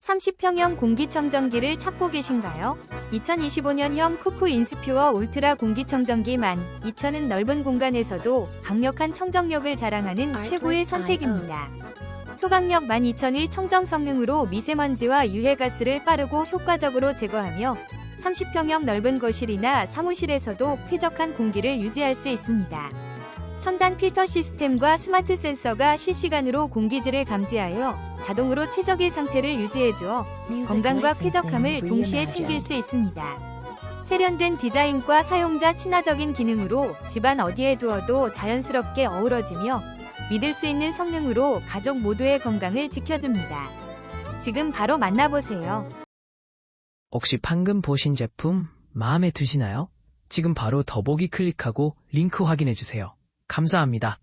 30평형 공기청정기를 찾고 계신가요? 2025년형 쿠프 인스퓨어 울트라 공기청정기 12,000은 넓은 공간에서도 강력한 청정력을 자랑하는 최고의 선택입니다. 초강력 12,000의 청정 성능으로 미세먼지와 유해가스를 빠르고 효과적으로 제거하며 30평형 넓은 거실이나 사무실에서도 쾌적한 공기를 유지할 수 있습니다. 첨단 필터 시스템과 스마트 센서가 실시간으로 공기질을 감지하여 자동으로 최적의 상태를 유지해주어 건강과 쾌적함을 동시에 챙길 수 있습니다. 세련된 디자인과 사용자 친화적인 기능으로 집안 어디에 두어도 자연스럽게 어우러지며 믿을 수 있는 성능으로 가족 모두의 건강을 지켜줍니다. 지금 바로 만나보세요. 혹시 방금 보신 제품 마음에 드시나요? 지금 바로 더보기 클릭하고 링크 확인해 주세요. 감사합니다.